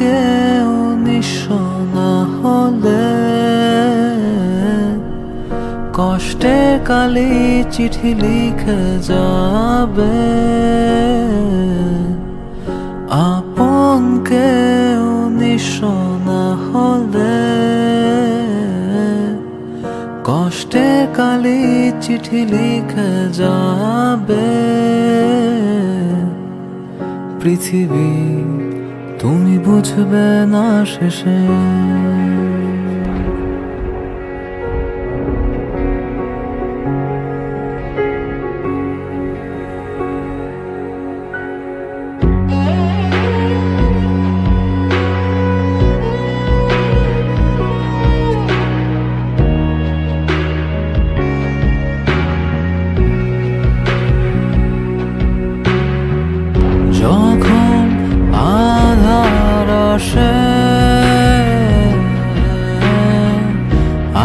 কেউ নিঃস্ব না হলে কষ্টে কালি চিঠি লিখে যাবে। আপন কেউ নিঃস্ব না হলে কষ্টে কালি চিঠি লিখে যাবে। পৃথিবী তুমি বুঝবে না শেষে আধার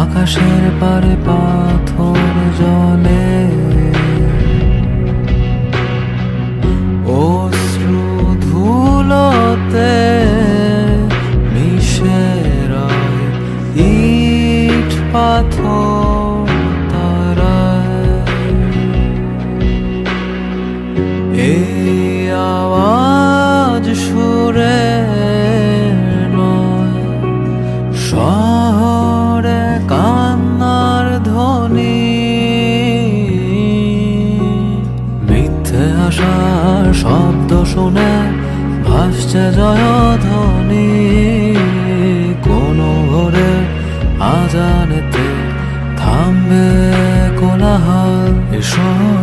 আকাশের পারে পাথর জলে শব্দ শুনে ভাসছে জয়ধ্বনি। কোনো ঘরে আজানেতে থামবে কোলাহল। এ শহর কাঁদে